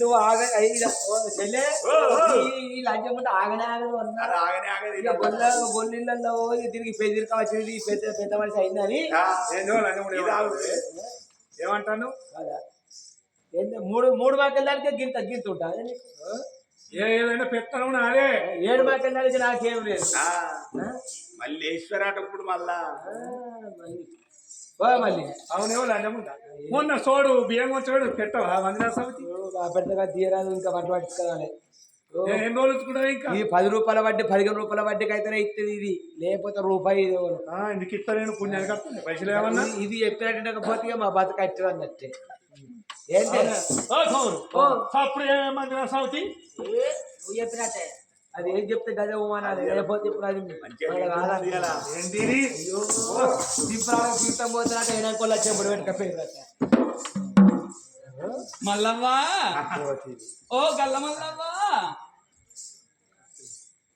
నువ్వు ఆగ ఓ చెల్లె ఈ- లంచం ఉంటే ఆగనే ఆగదు అన్నా ఇక గొల్ల గొల్లిళ్ళల్లో తిరిగి దీనికి పెదిరిక పెద్ద పెద్ద మనిషి అయిందని ఏమంటాను మూడు మూడు మాకెళ్ళడానికి గింత గింత ఉంటుంది ఏదైనా పెత్తనం నాదే ఏడు మాకెళ్ళడానికి నాకేం లేదు. మళ్ళా. ఆ, మళ్ళీ. ఓ మళ్ళీ. అవునేమో మొన్న సోడు బియ్యం వచ్చాడు పెట్టవా మందిరా సమితి? ఆ పెద్దగా తీయరాదు ఇంకా పట్టు పట్టుకోవాలి ఏ- రోజులు ఇంకా? ఈ పది రూపాయల వడ్డీ పదిహేను రూపాయల వడ్డీకి అయితేనే ఇస్తుంది ఇది. లేకపోతే రూపాయి ఇస్తా నేను పుణ్యానికి పైసలు ఏమన్నా? ఇది- చెప్పినట్టు పోతే మా బతుకు కట్టరు అప్పుడు చెప్పినట్టే అది ఏం చెప్తే గదే అనాలి లేకపోతే ఇప్పుడు అది తీర్థం పోతున్నట్టు కొల్ల చెప్పుడు మల్లవ్వా. ఓ గల్ల మల్లవ్వా.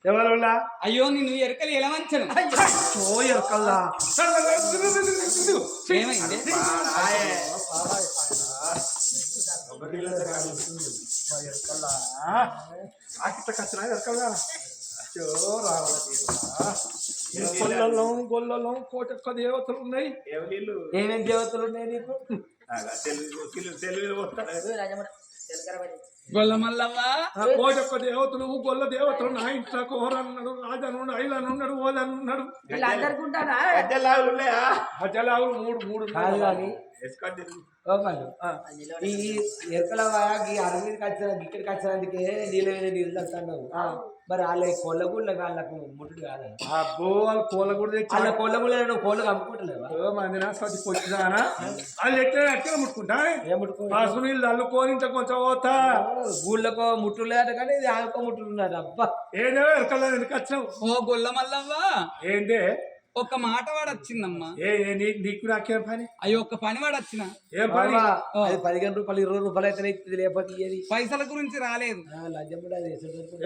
ఎవరులా అయ్యో నిన్ను ఎరకలు ఎలా వంచను? ఓ ఎరకల్లా. ఏమైంది? కచ్చినా ఎరకల్లా గొల్లలో గొల్లలో కోటొక్క దేవతలు ఉన్నాయి ఎవరిల్లు ఏమేం దేవతలు ఉన్నాయి నీకు? గొల్ల మల్లవ్వా ఆ. కోటొక్క దేవతలు గొల్ల దేవతలు నా ఇంట్లో కోరన్నాడు రాజనున్నాడు ఐలనున్నాడు ఓదనున్నాడు అజలావులు మూడు మూడు కాదు కానీ ఈ ఎరకల ఈ అరవింద్కి వచ్చిన ఇక్కడికి వచ్చినందుకే నీళ్ళ నీళ్ళు తక్కున్నావు మరి వాళ్ళ కోళ్ళ గుళ్ళ వాళ్ళకు ముట్టుడు కాదు? అబ్బో వాళ్ళు కోల కూడా తెచ్చి వాళ్ళ కోళ్ళ గుళ్ళ నువ్వు కోళ్ళకు అమ్ముకుంటలేవా ఓ మందినా సతి పొచ్చిదానా? వాళ్ళు ఎట్లా ఎట్లా ముట్టుకుంటా? ఏం ముట్టుకో పసుపు నీళ్ళు అల్లుకొని ఇంత కొంచెం పోతా. గూళ్ళకో ముట్టులు లేదట కానీ ఇది ముట్టులు ఉన్నారు అబ్బా. ఏందో ఎరకల్లా ఎందుకు వచ్చినావు? ఓ గొల్ల మల్లవ్వా? ఏందే? ఒక మాట వాడొచ్చిందమ్మా. ఏ ఏ, నీ- నీకు నాకేం పని? అయ్యో ఒక్క పని వాడొచ్చిన. ఏం పని? పదిహేను రూపాయలు ఇరవై రూపాయలు అయితే లేకపోతే పైసల గురించి రాలేదు.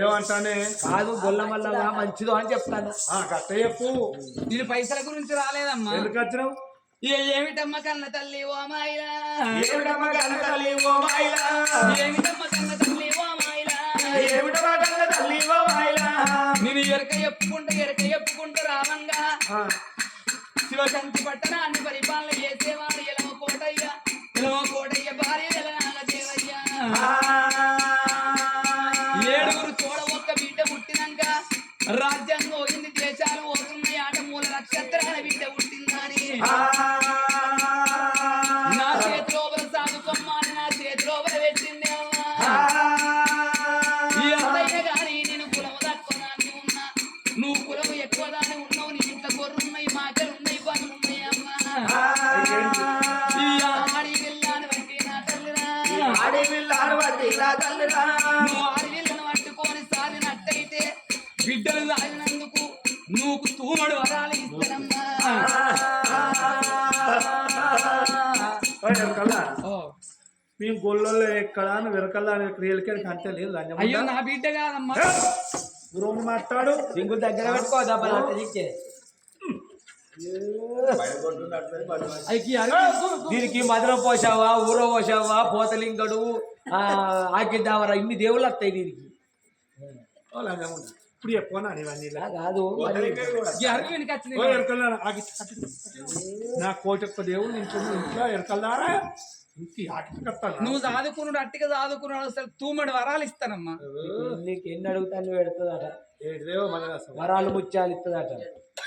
ఏమంటానే? కాదు గొల్ల మల్ల మంచిదో అని చెప్తాను. కట్ట చెప్పు. నేను పైసల గురించి రాలేదమ్మా. ఎందుకు వచ్చినావు? ఏమిటమ్మ కన్న తల్లి ఓ మాయిలా ఏమిటమ్మా కన్న తల్లి ఓ మాయిలా ఏమిటమ్మ కన్న తల్లి ఓ మాయిలా ఏమిటమ్మా కన్న నేను ఎరక చెప్పుకుంటా ఎరక చెప్పుకుంటూ రావంగా. ఆ, శివశక్తి పట్టణాన్ని పరిపాలన చేసేవాడు ఎలవ కోటయ్య ఎలవ కోటయ్య భార్య ఎలనాగ దేవయ్య. ఏడుగురు తోడ ఒక్క బిడ్డ పుట్టినాక రాజ్యాంగం పోయింది దేశాలు పోతున్నాయి ఆట మూల నక్షత్రాల బిడ్డ పుట్టిందని. నా చేతిలో గొల్లలో ఎక్కడ వెరకల్లా అనే క్రియలకి అంతే లేదు అయ్యో? నా బిడ్డ కాదమ్మా. దూరం మాట్లాడు. సింగుల్ దగ్గర పెట్టుకో దెబ్బలు అంత దీనికి మధుర పోసావా ఊర పోసావా పోతలింగడు ఆ, ఆకిద్దావరా ఇన్ని దేవుళ్ళు వస్తాయి దీనికి? ఇప్పుడు చెప్పనా ఇవన్నీ కాదు ఎరకల్లా నా కోటొక్క దేవుడు ఇంట్లో ఇంట్లో ఎరకల్లారా నువ్వు చదువుకున్నాడు అట్టిగా చదువుకున్నాడు అసలు తూమడు వరాలు ఇస్తానమ్మా. నీకు ఎన్ని అడుగుతాను పెడుతుందట. వరాలు ముత్యాలు ఇస్తుందట.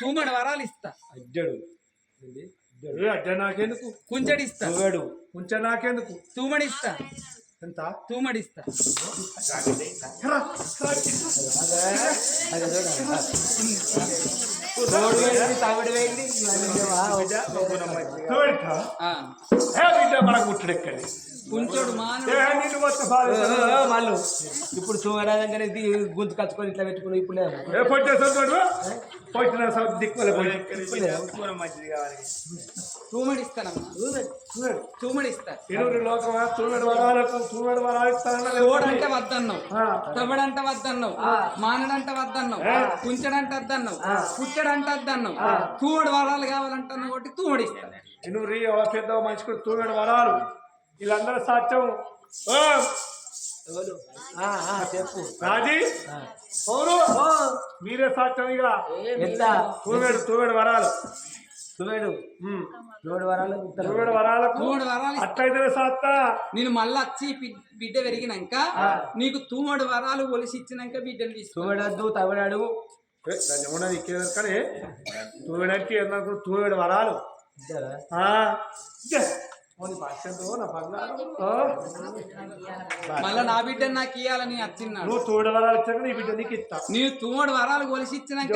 తూమడు వరాలు ఇస్తా. అజ్జడు ఏ అడ్డ నాకెందుకు? కుంచెడి ఇస్తా. నువ్వేడు. ఉంచ నాకెందుకు? తూమడి ఇస్తా. ఎంత తూమడి ఇస్తా అది చూడు. రోడ్డు వేయింది తమిడి వేయింది ఇవన్నీ లేవా? తోడుతా? ఆ. ఏ బిడ్డ మనకు ముట్టడెక్కడి కుంచోడు వాళ్ళు ఇప్పుడు ఇది గుంతు కచ్చుకొని ఇట్లా పెట్టుకుని ఇప్పుడు పొట్టేసాడు పొట్టిన దిక్కులే పోయి కూర మంచిది కావాలి తూమడి ఇస్తానమ్మా తూమడి. ఇస్తా ఇరువురి లోకమా తూమెడు వరాలకు తూమెడు వరాలు ఇస్తానన్నా తోడంటే వద్దన్నావు. తవ్వడంటే వద్దన్నావు. మానడంటే వద్దన్నావు. కుంచడంటే వద్దన్నావు. పుచ్చడంటే వద్దన్నావు. తూమడి వరాలు కావాలంటున్నావు కాబట్టి తూమడి ఇస్తా ఇనురి పెద్ద మనిషికి తూమెడు వరాలు. వీళ్ళందరూ సాధ్యం. చెప్పు. రాజీ? మీరే సాధ్యం ఇక. తూమెడు తూమెడు వరాలు. చూడు. వరాలు. తూమెడు వరాలకు తూమడి వరాలు ఇస్తా. అట్లయితేనే సాత్తా. నేను మళ్ళీ వచ్చి బిడ్డ పెరిగినాక నీకు తూమడి వరాలు ఒలిసి ఇచ్చినాక బిడ్డను తమిళనాడు ఏ, దాన్ని ఏమన్నది ఇక్కడ కానీ తూమెడు వరాలు? నీ నా మళ్ళీ నా బిడ్డను నాకు ఇయ్యాలని వచ్చిన్నాడు నువ్వు తూమెడు వరాలు ఇచ్చాక నీ బిడ్డ నీకు ఇస్తా. నీవు తూమడి వరాలు ఒలిసి ఇచ్చినాక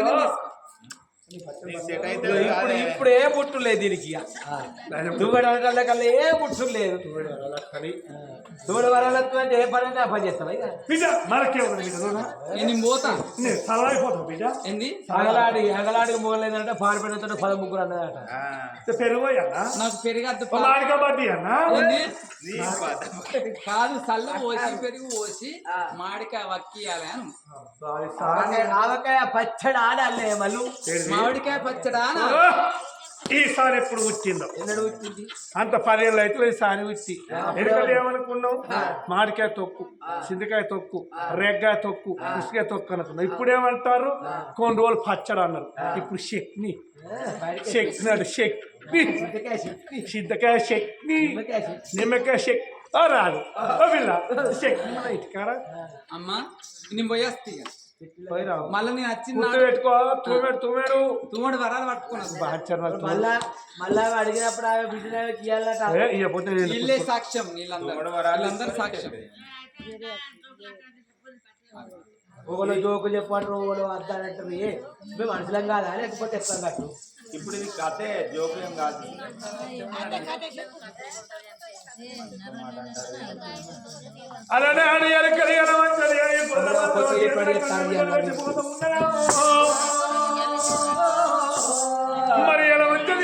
ఇప్పుడు ఇప్పుడు ఏ పుట్టు లేదు దీనికి చూడడం కల్లా ఏ పుట్టు లేదు చూడ వరాలతో అంటే ఏ పని అంటే ఆ పని చేస్తావా ఇక? బిడ్డ మనకే నువ్వు నేను పోతా. బిడ్డ. ఏంది? అగలాడి పారిపోయినతో పద ముగ్గురు అన్నదట పెరుగు అన్నా నాకు పెరిగద్దు మాడిక బడ్డీ అన్నా ఏంది? నీ బాధ. కాదు సల్ల పోసి పెరుగు పోసి మామిడికాయ వక్కియాలి అని. సారీ సారీ ఆవకాయ- ఆవకాయ పచ్చడి ఆడాలే మళ్ళు. మామిడికాయ పచ్చడా ఈసారి ఎప్పుడు వచ్చిందో అంత పదేళ్ళు అయితే ఈసారి వచ్చి ఎందుకంటే ఏమనుకున్నావు? మామిడికాయ తొక్కు చింతకాయ తొక్కు రెగ్గాయ తొక్కు ఉసికాయ తొక్కు అనుకున్నాం ఇప్పుడు ఏమంటారు? కొన్ని రోజులు పచ్చడి అన్నారు. ఇప్పుడు చట్నీ చట్నీ అంటే చట్నీ చింతకాయ చట్నీ నిమ్మకాయ చట్నీ ఓ రాదు. పిల్ల. చట్నీ మన ఇటుకారా అమ్మా నేను పోయేస్తా మళ్ళీ నేను పెట్టుకో తూమడి వరాలు పట్టుకున్నాను బాగా మళ్ళా మళ్ళా అడిగినప్పుడు ఆమె బిడ్డ ఇయ్యాలట ఇవ్వకపోతే నేను వీళ్ళే సాక్ష్యం వీళ్ళందరూ. వీళ్ళందరూ సాక్ష్యం. ఒకళ్ళు జోకు చెప్పంటారు ఒకళ్ళు ఏ మేము మనుషులం కాదా? లేకపోతే ఎక్కడ కట్టు ఇప్పుడు ఇది కథే జోక్యం కాదు. అలానే ఎలకలి. మరి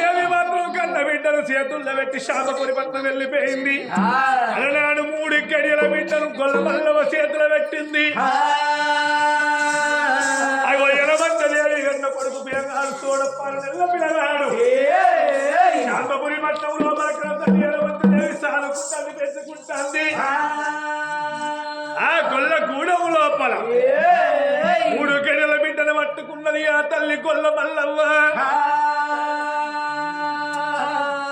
అని మాత్రం కన్న బిడ్డను చేతుల్లో పెట్టి శాపపురి పట్నం వెళ్ళిపోయింది అలనాడు మూడు గడియల బిడ్డను గొల్ల మల్లవ చేతులు పెట్టింది అగో ఎలవంచలి అని కన్న కొడుకు బేగాడు తోడప్పాలు నెల్ల పిల్లగాడు శాపపురి పట్నంలో పెంచుకుంటాంది ఆ. గొల్ల గూడెం లోపల. మూడు గడియల బిడ్డను పట్టుకున్నది ఆ తల్లి గొల్ల మల్లవ్వ.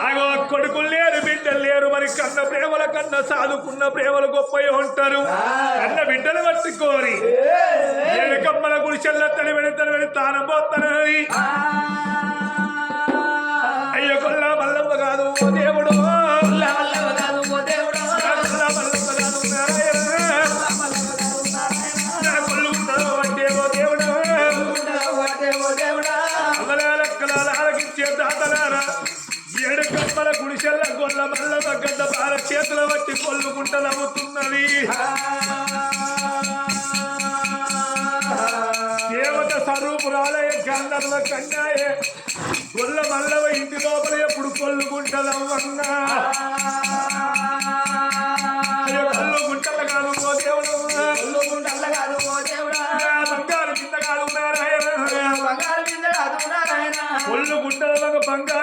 అగో కొడుకులు లేరు బిడ్డలు లేరు మరి కన్న ప్రేమల కన్న సాదుకున్న ప్రేమలు గొప్పగా ఉంటారు. కన్న బిడ్డలు పట్టుకోరి. కమ్మల గుడిసెల్ల తడి పెడతాను పెడి తానం పోతానని కొల్లుకుంట నవ్వుతున్నది దేవత స్వరూపురాలయ గంధర్వ కన్నాయే గొల్ల మల్లవ ఇంటి లోపల ఎప్పుడు కొల్లుకుంటదమ్మన్నా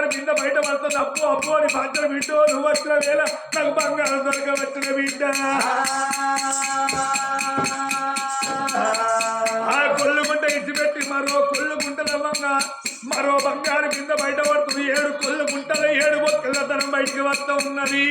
బంగారం కింద బయట పడుతుంది. అప్పు అప్పు అని బాధ్యత బిడ్డో నువ్వు వచ్చిన వేళ నాకు బంగారం దొరకవచ్చిన బిడ్డ. ఆ కొల్లు గుంట ఇచ్చిపెట్టి మరో కొల్లు గుంటలమ్మంగా మరో బంగారు కింద బయట పడుతుంది. ఏడు కొల్లు గుంటలు ఏడు బొక్కల తనం బయటికి వస్తూ ఉన్నది.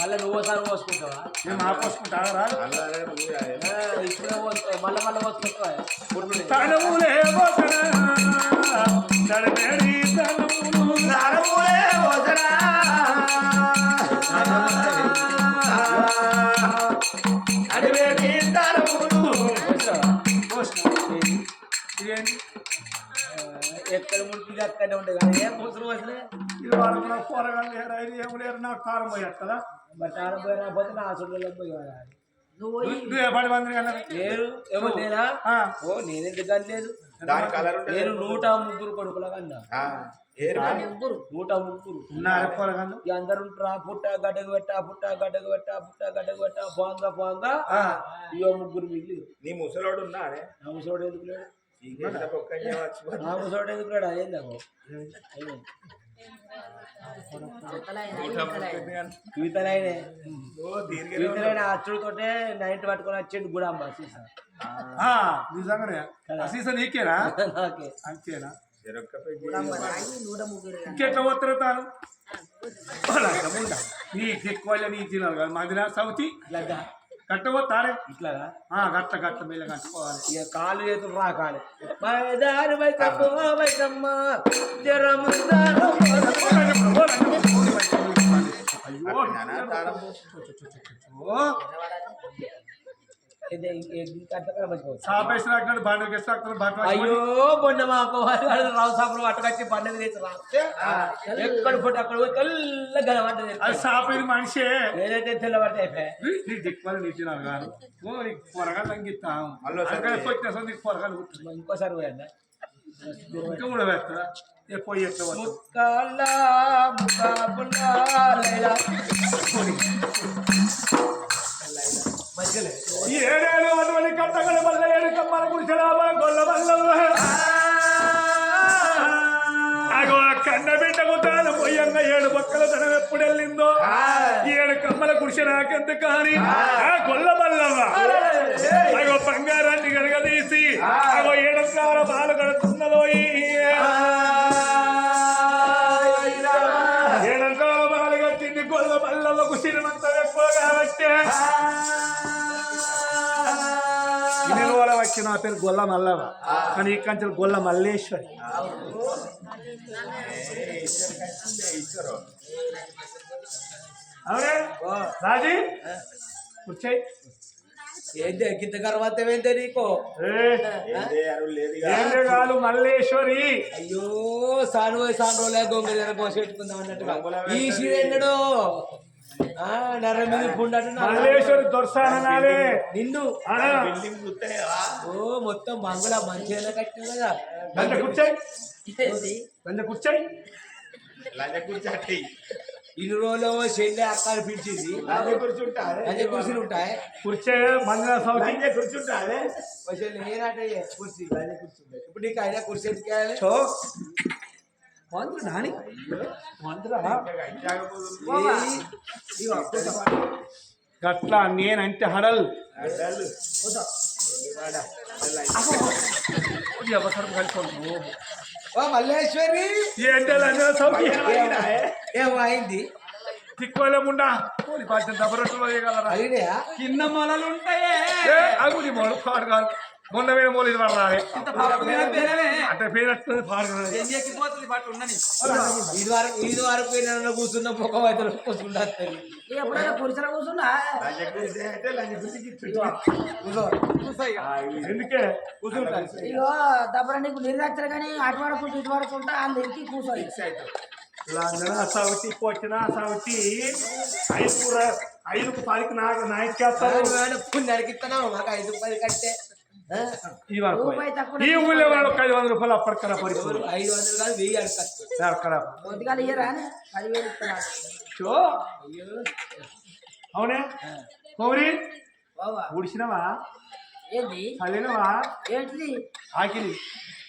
మళ్ళీ నువ్వు ఒకసారి పోసుకుంటావా మాపోసుకుంటారా ఆ, మళ్ళీ మళ్ళీ పోసుకుంటావా అక్కడనే ఉండే కానీ ఏం ఇది కూరగాయలు లేరు ఐదు ఏమి లేరు నాకు కారం పోయేస్తుందా బట్ ఆడపోయి రాకపోతే నా చుట్టూ పోయి వాడాలి. నువ్వు ఏ పది మంది కన్నా లేరు. ఎవరు నేనా ఆ. ఓ ఉంటుంది నేను నూట ముగ్గురు కొడుకుల కన్నా. నూట ముగ్గురు. అందరు ఉంటారా పుట్ట గడ్డకు పెట్ట పుట్ట గడ్డకు పెట్ట పుట్ట గడ్డకు పెట్ట పోంగా పోంగా ఇయో ముగ్గురు మిగిలి నీ ముసలోడు ఉన్నాడే? నా ముసోడు ఎందుకు లేడు? ఇంకెంత పొక్కని చేయవచ్చు నా ముసోడు ఎందుకు లేడు అదేం నాకు అయ్యో కవితలైనే కవితలైన అచ్చుడితోటే నైట్ పట్టుకొని వచ్చేది గుడమ్మ సీసా ఆ, నిజంగానే అసీస నీకేనా నాకే అంతేనా ఇంకెట్లా పోతారు తాను నీ ఎక్కువ నీ తినాలి కదా మదిన సౌతి ఇట్లాగా కట్టబోతారే ఇట్లాగా? ఆ, గట్ట గట్ట మీద కట్టుకోవాలి. ఇక కాలు చేతులు రాకాలి. వైకమ్మ జరముందారు అయ్యో బండి వేసిన బండి అయ్యో మొన్న మా వాడు రావు సాపులు పట్టుకొచ్చి పండుగ చేసి రాస్తే ఎక్కడ పుట్టి అక్కడ పోయి తెల్లగా వంట అది సాపేది మనిషే. నేనైతే తెల్లబడితే నీ దిక్కువలు నీ తినాలి కాదు ఓ నీకు ఒకసారి అక్కడ వచ్చిన నీకు పొరగాలు. ఇంకోసారి పోయండి? ఇంకా కూడా వేస్తా. ఏ పోయి? ముక్కాల ఈ ఏడేడు అటువంటి కట్టగల వల్ల ఏడు కమ్మల గుడిసెలాభ గొల్ల వల్ల అగో ఆ కన్న బిడ్డకు తాను పొయ్యంగా ఏడు పక్కల తనం ఎప్పుడు వెళ్ళిందో ఏడు కమ్మల గుడిసె నాకెంత కాని? ఆ. గొల్ల అగో బంగారాన్ని తీసి అగో ఏడంకాల బాలు కడుతున్నదో వచ్చి నా పేరు గొల్ల మల్లవ కానీ ఈ కంచెలు గొల్ల మల్లేశ్వరి. అవునే రాజీ? కూర్చోయి. ఏంటి గింత తర్వాత ఏంటి నీకు? లేదు కాదు మల్లేశ్వరి. అయ్యో సాను సాను రోజులే గొంగ జర పోసెట్టుకుందాం అన్నట్టుగా. ఈ సీర మల్లేశ్వరి దొరసానాలే నిన్ను ఓ మొత్తం బంగుళా మంచిగా కట్టిన కదా. గంట కూర్చోయి. గంట కూర్చోయి. లంజ కూర్చోటి ఇన్ని రోజులు చెల్లి అక్కని పిలిచింది. లంజ కూర్చుంటా. అదే కుర్చీలు ఉంటాయి. కూర్చే మందిర సౌతి. లంజ కూర్చుంటా అదే. ఓ చెల్లి నేనటే కుర్చీ. అదే కుర్చీ ఉంటాయి. ఇప్పుడు నీకు అయినా కుర్చీ ఎందుకు మంత్రి నాని. గట్లా నేనంటే హడల్. కలిసి ఓ మల్లేశ్వరి. ఏంటే లంజ సౌతి ఏమో అయింది? తిక్కువలేముండా పోనీ అయినాయా కింద మొలలు ఉంటాయే. మొడు కాడు కాదు. మొన్న వేరే మూలు పడాలి మీద. అంటే పేరు పాడుకున్నది ఎన్ని ఎక్కిపోతుంది పాటు? ఉండని ఇది వరకు ఇది వరకు నేను కూర్చున్న అయితే కూర్చుంటా ఎప్పుడైనా పురుషుల కూర్చున్నా? ఎందుకే? ఇగో దబ్బర నీకు నిర్దాక్షలు కానీ అటు పడకుండా ఇటు పడకుండా అందరికి కూర్చోయి లందన సవతి కొట్టిన పదికి నాకు నాయకేస్తారు పుణ్యానికి ఇస్తున్నావు. మాకు ఐదు పది కట్టే. ఆ? ఈ ఊళ్ళో వాళ్ళు ఒక ఐదు వందల రూపాయలు అప్పటికరా పరిస్థితులు ఐదు వందలు కాదు వెయ్యి అక్కడ అవునే? కౌరి ఊడిసినవా? ఏంది? చదివినవా? ఏంటిది? ఆకిలి.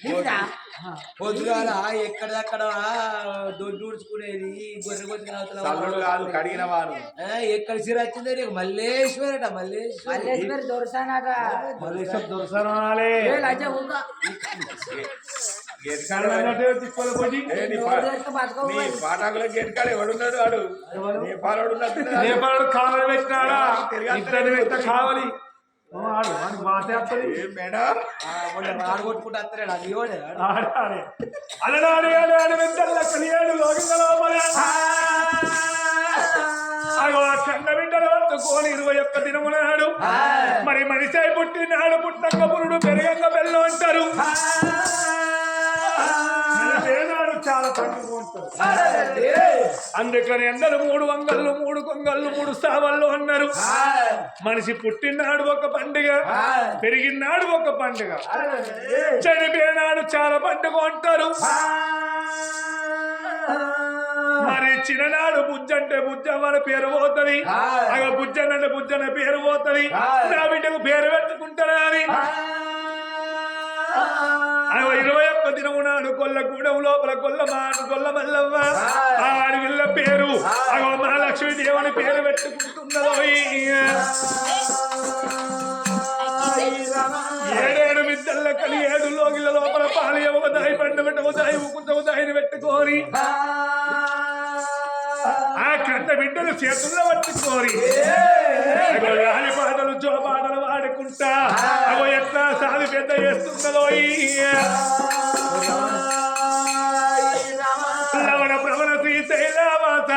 నీదా పొద్దుగాల ఎక్కడదక్కడ దొడ్డు ఉడుచుకునేది గొర్రె కాదు కడిగిన వారు ఎక్కడ సిర వచ్చిందో నీకు? మల్లేశ్వరట మల్లేశ్వర. మల్లేశ్వరి దొరసానట. మలేషియా దొరసనాలే. ఎవడున్నాడు వాడు? కావాలి పెట్టినాడా? కావాలి. పట్టుకొని ఇరవై ఒక్క దినమునాడు మరి మనిషి పుట్టినాడు పుట్టంగ పురుడు పెరగంగ బెల్లం అంటారు. అందుకని అందరు మూడు వంగళ్ళు మూడు కొంగళ్ళు మూడు స్థావాళ్ళు అన్నారు. మనిషి పుట్టినాడు ఒక పండుగ పెరిగినాడు ఒక పండుగ. చనిపోయినాడు చాలా పండుగ అంటారు. మరి చిన్ననాడు బుజ్జ అంటే బుజ్జ వాళ్ళ పేరు పోతుంది. అగ బుజ్జన్ అంటే బుజ్జన పేరు పోతుంది. నా బిడ్డకు పేరు పెట్టుకుంటారా అని? ఇరవై ఒక్క దినము నాడు కొల్ల గూడెం లోపల కొల్ల మాను కొల్ల మల్లవ్వ. ఆ అడవిల్ల పేరు అగో మహాలక్ష్మి దేవుని పేరు పెట్టుకుంటున్నదో ఏడేడు మిద్దల్ల కలి ఏడు లోగిళ్ళ లోపల పాలు ఒక దాయి పండు పెట్ట ఒక దాయి ఒక దాయిని పెట్టుకోరి. ఆ కంట బిడ్డలు చేతుల్లో పట్టుకోరి. రాని పాటలు వాడుకుంటా అగో ఎట్లా సాది పెద్ద చేస్తున్నదో లవణ ప్రవణ శ్రీశైలవాస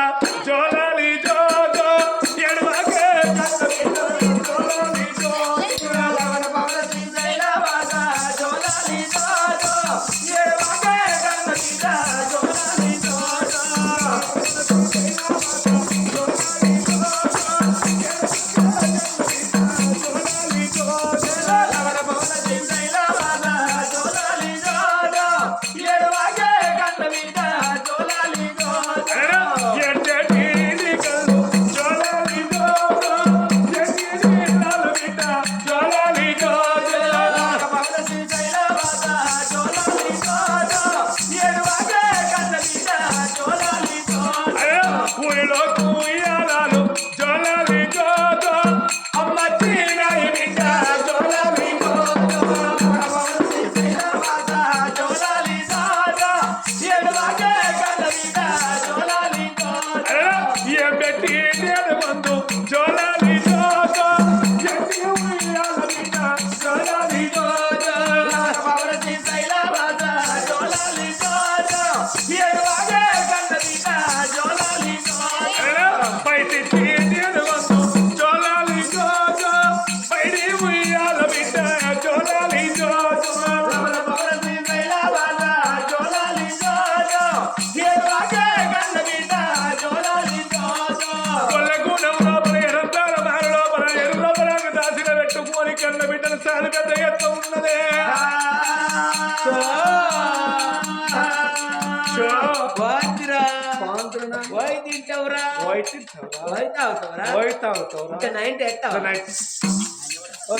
ఇంకా నైట్ ఎట్టావా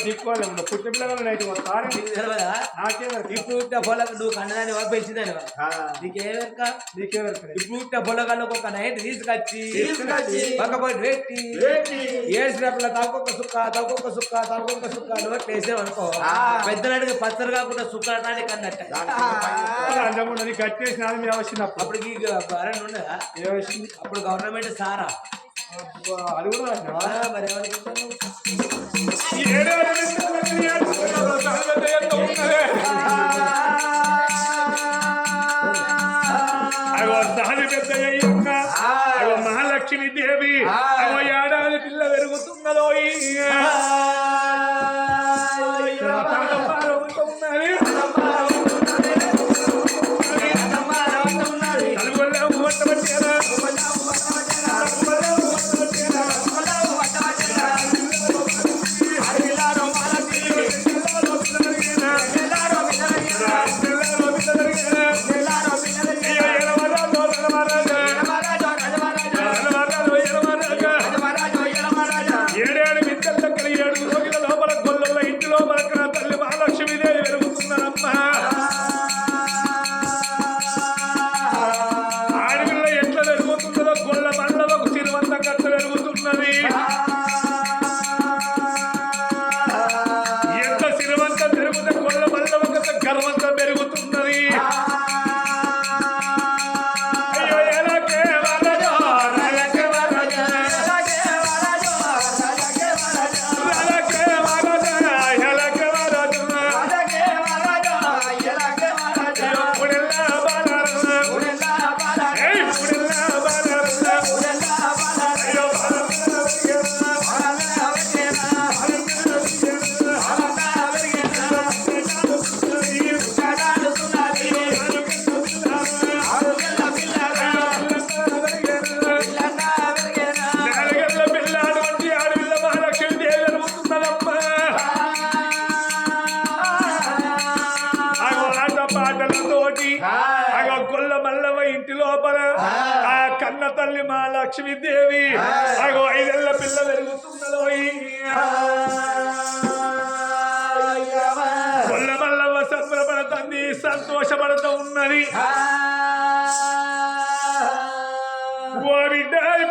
దిక్కువాలి పుట్టిన పిల్లలు నైట్ వస్తారు నాకే ఇప్పుడు పుట్టిన పొలకు నువ్వు కన్నదాన్ని వాడు పెంచిందని నీకేమెరక? నీకే వరకు ఇప్పుడు పుట్టిన పొలగాళ్ళకు ఒక నైట్ తీసుకొచ్చి పెట్టి తవ్వుకొక్క సుక్క సుక్క నోట్ వేసేవనుకో పెద్దనాడికి పచ్చరు కాకుండా సుక్క అన్నట్ట. కట్టేసిన ఉండదా అప్పుడు గవర్నమెంట్ సారా? అది కూడా ఈ మహాలక్ష్మి దేవి ఏడాది పిల్ల పెరుగుతున్నదో ఏడేడు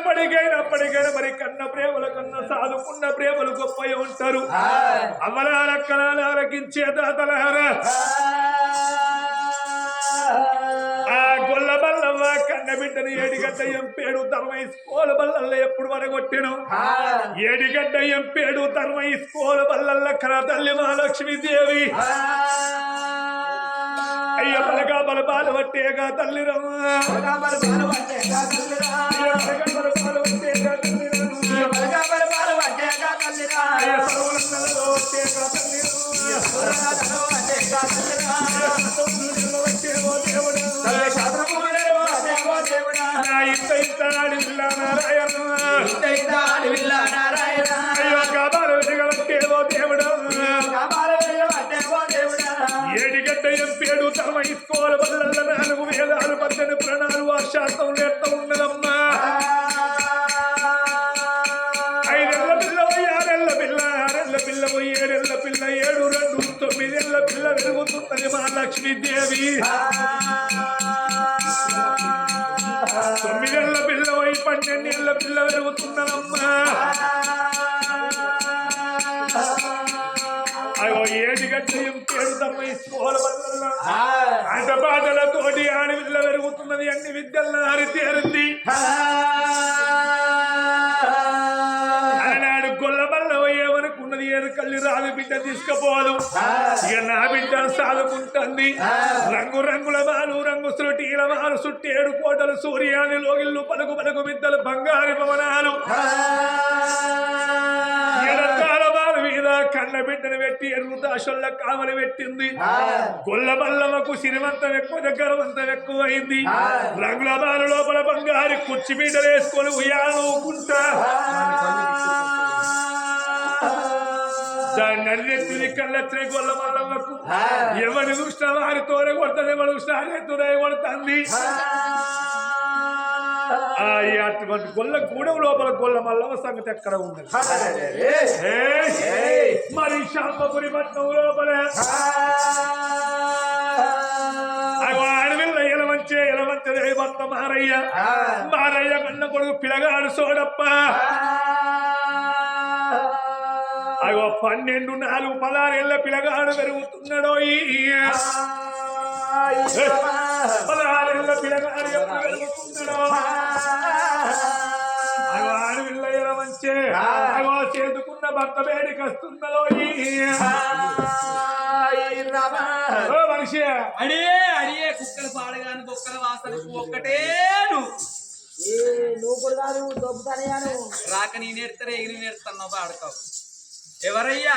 బిడ్డ ఇప్పటికైనా అప్పటికైనా మరి కన్న ప్రేమల కన్నా సాధుకున్న ప్రేమలు గొప్ప ఉంటారు. అమలారక్కలాల ఆరగించే దాతలారా ఆ గొల్ల బల్లవ్వ కన్న బిడ్డను ఏడిగడ్డ ఎంపేడు ధర్మై స్కోల బల్లల్లో ఎప్పుడు వరగొట్టెను ఏడిగడ్డ ఎంపేడు ధర్మై స్కోల బల్లల్ల కర తల్లి మహాలక్ష్మీదేవి అయ్య బలగా బలబాలు పట్టేగా తల్లి రమ్మ అయ్య బలగా బలబాలు పట్టేగా తల్లి రమ్మ అయ్య సర్వనందనలో వచ్చేగా తల్లి నా ఇంత ఇంత ఆడిల్ల నారాయణ. అయ్యో కాపాడు విడగలట్టేవో దేవుడు. ఏడిగడ్డ ఎంపేడు తమ ఇసుకోల వల్ల నాలుగు వేలాలు పద్దెని ప్రాణాలు వర్షాంతం నేర్త ఉన్నదమ్మా. ఐదెల్ల పిల్ల పోయి పిల్ల ఆరెల్ల పిల్ల ఏడెల్ల పిల్ల ఏడు రెండు తొమ్మిదేళ్ళ పిల్ల వెలుగుతున్నది మా లక్ష్మీదేవి తొమ్మిదేళ్ళ పిల్ల పన్నెండు పన్నెండేళ్ళ పిల్ల పెరుగుతున్నదమ్మా ఆడపిల్ల పెరుగుతున్నది అన్ని విద్యల్లో హరితేరింది ఆనాడు గొల్లబల్ల ఏమనుకున్నది? ఏడు కళ్ళు రాదు బిడ్డ తీసుకుపోదు. ఇక నా బిడ్డ సాదుకుంటుంది రంగు రంగుల మాలు రంగు సృటీల మాలు సుట్టేడు కోటలు సూర్యాని లోగిళ్ళు పలుకు పలుకు బిడ్డలు బంగారు భవనాలు. కన్న బిడ్డను పెట్టి ఎరువు దాశుల్ల కావలి పెట్టింది. గొల్ల బల్లమకు సిరివంతం ఎక్కువ గర్వంతం ఎక్కువ అయింది రంగుల బాల లోపల బంగారు కుర్చి బిడ్డలు వేసుకొని ఉయ్యాలనుకుంటా గొల్ల ఎవరి చూసినా వారి తోర కొడుతుంది ఎవరు చూసినా తోర కొడుతుంది. అటువంటి గొల్ల గూడెం లోపల గొల్ల మల్లమ్మ సంగతి ఎక్కడ! మరి శాంపపురి పట్నం లోపల ఎలవంచే ఎలవంచదే భర్త మారయ్య. మారయ్య కన్న కొడుకు పిలగాడు సోడప్ప. అగో పన్నెండు నాలుగు పదహారేళ్ళ పిలగాడు పెరుగుతున్నాడో పదహారేళ్ళ పిలగాడు ఎప్పుడు పెరుగుతున్నాడో? ఎలవంచే అగో చేతుకున్న భర్త వేడికి వస్తున్నదో మనిషి. అడే అడిగే కుక్కలు పాడగాని బొక్కల వాసనకు ఒక్కటే నువ్వు. రాక నీ నేర్తారా ఎగిరి నేర్తున్నావు పాడతావు ఎవరయ్యా?